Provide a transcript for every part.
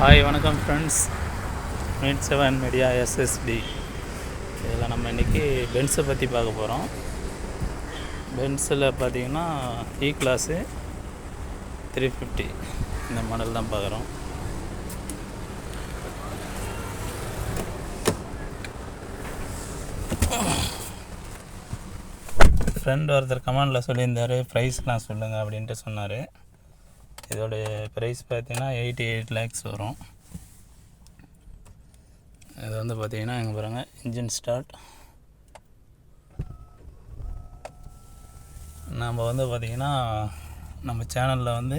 Hi வணக்கம் friends meet seven media S S P இதில் நம்ம இன்றைக்கி பென்ஸை பற்றி பார்க்க போகிறோம் பென்ஸில் பார்த்தீங்கன்னா இ கிளாஸு த்ரீ ஃபிஃப்டி இந்த மாடல் தான் பார்க்குறோம். ஃப்ரெண்ட் ஒருத்தர் கமெண்டில் சொல்லியிருந்தார் ப்ரைஸ்லாம் சொல்லுங்கள் அப்படின்ட்டு சொன்னார். இதோடைய ப்ரைஸ் பார்த்தீங்கன்னா எயிட்டி எயிட் லேக்ஸ் வரும். இது வந்து பார்த்தீங்கன்னா இங்கே பாருங்கள் இன்ஜின் ஸ்டார்ட் நம்ம வந்து பார்த்திங்கன்னா நம்ம சேனலில் வந்து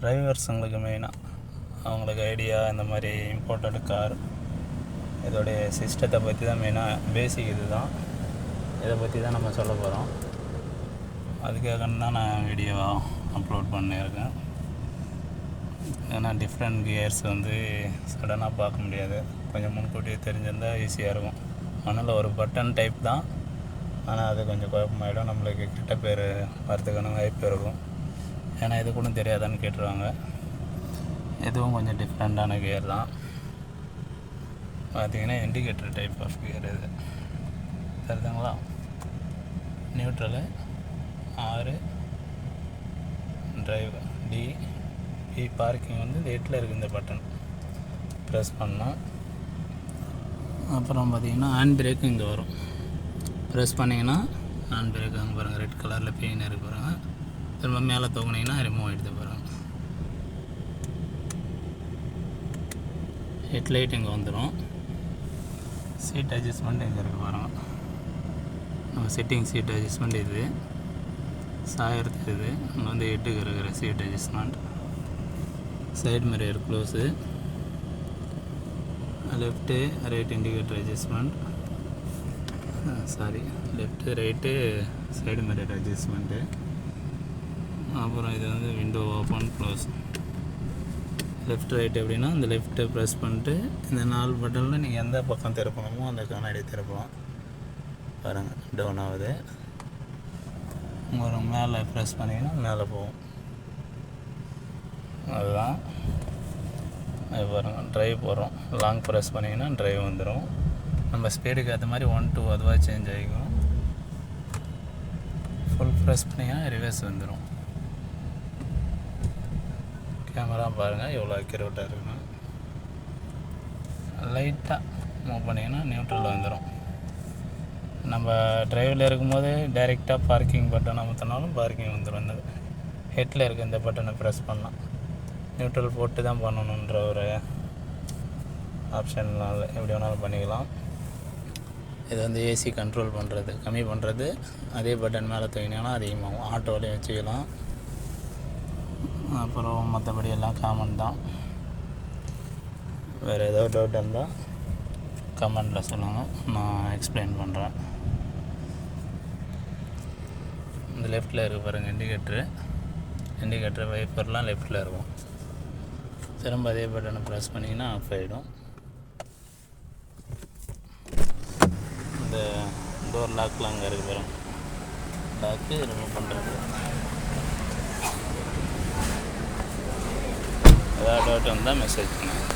டிரைவர்ஸுங்களுக்கு மெயினாக அவங்களுக்கு ஐடியா இந்த மாதிரி இம்போர்ட்டட் கார் இதோடைய சிஸ்டத்தை பற்றி தான் மெயினாக பேசிக் இது தான் இதை பற்றி தான் நம்ம சொல்ல போகிறோம் அதுக்காக தான் நான் வீடியோ அப்லோட் பண்ணியிருக்கேன் ஏன்னா டிஃப்ரெண்ட் கியர்ஸ் வந்து சடனாக பார்க்க முடியாது. கொஞ்சம் முன்கூட்டியே தெரிஞ்சிருந்தால் ஈஸியாக இருக்கும். அதனால் ஒரு பட்டன் டைப் தான். ஆனால் அது கொஞ்சம் குழப்பமாயிடும். நம்மளுக்கு கெட்ட பேர் வரதுக்கான வாய்ப்பு இருக்கும். ஏன்னா இது கூட தெரியாதான்னு கேட்டுருவாங்க. இதுவும் கொஞ்சம் டிஃப்ரெண்ட்டான கியர் தான். பார்த்தீங்கன்னா இண்டிகேட்டர் டைப் ஆஃப் கியர் இது. தெரியுதுங்களா நியூட்ரலு ஆறு டிரைவ் டி பி பார்க்கிங் வந்து இந்த எட்டில் இருக்குது இந்த பட்டன் ப்ரெஸ் பண்ணோம் அப்புறம் பார்த்தீங்கன்னா ஹேண்ட் பிரேக்கு இங்கே வரும். ப்ரெஸ் பண்ணிங்கன்னா ஹேண்ட் பிரேக் அங்கே பாருங்கள் ரெட் கலரில் பெயின் இருக்கு பாருங்கள் திரும்ப மேலே தூக்குனீங்கன்னா ரிமூவ் ஆகிடுது பாருங்க. ஹெட்லைட் இங்கே வந்துடும் சீட் அட்ஜஸ்ட்மெண்ட் இங்கே இருக்குது பாருங்கள் நம்ம செட்டிங் சீட் அட்ஜஸ்ட்மெண்ட் இது. சாயறது இது அங்கே வந்து எட்டுக்கு இருக்கிற seat adjustment side mirror close left right indicator adjustment sorry left right side mirror adjustment அப்புறம் இது வந்து window open close left right எப்படின்னா இந்த லெஃப்ட்டை ப்ரெஸ் பண்ணிட்டு இந்த நாலு பட்டனில் நீங்கள் எந்த பக்கம் திறப்பணுமோ அந்த கண்ணாடி திறப்பலாம் பாருங்கள் டவுன் ஆகுது. ஒரு மேலே ப்ரெஸ் பண்ணிங்கன்னா மேலே போகும். அதுதான். அது பாருங்கள் ட்ரைவ் போகிறோம் லாங் ப்ரெஸ் பண்ணிங்கன்னா ட்ரைவ் வந்துடும் நம்ம ஸ்பீடுக்கு ஏற்ற மாதிரி ஒன் டூ அதுவாக சேஞ்ச் ஆகிக்கும். ஃபுல் ப்ரெஸ் பண்ணிங்கன்னா ரிவர்ஸ் வந்துடும் கேமரா பாருங்கள் எவ்வளோ அக்யூரேட்டாக இருக்குன்னு. லைட்டாக மூவ் பண்ணிங்கன்னா நியூட்ரலில் வந்துடும் நம்ம டிரைவில் இருக்கும்போது டைரெக்டாக பார்க்கிங் பட்டன் அமுத்தினாலும் பார்க்கிங் வந்துடும் இந்த ஹெட்டில் இருக்க இந்த பட்டனை ப்ரெஸ் பண்ணலாம். நியூட்ரல் போட்டு தான் பண்ணணுன்ற ஒரு ஆப்ஷன்னால் எப்படி வேணாலும் பண்ணிக்கலாம். இது வந்து ஏசி கண்ட்ரோல் பண்ணுறது கம்மி பண்ணுறது அதே பட்டன் மேலே தூங்கினீங்கன்னா அதிகமாகும் ஆட்டோலையும் வச்சுக்கலாம். அப்புறம் மற்றபடி எல்லாம் காமன் தான். வேறு ஏதோ டவுட் இருந்தால் கமெண்டில் சொல்லுங்கள் நான் எக்ஸ்பிளைன் பண்ணுறேன் இந்த லெஃப்ட்டில் இருக்க பாருங்கள் இண்டிகேட்ரு இண்டிகேட்டர் வைப்பர்லாம் லெஃப்ட்டில் இருக்கும். திரும்ப அதே பட்டனை ப்ரெஸ் பண்ணிங்கன்னா ஆஃப் ஆகிடும் இந்த டோர் லாக்லாம் அங்கே இருக்கு பாருங்க. லாக்கு ரிமூவ் பண்ணுறது ஏதாவது டவுட் வந்தால் மெசேஜ் பண்ணுங்கள்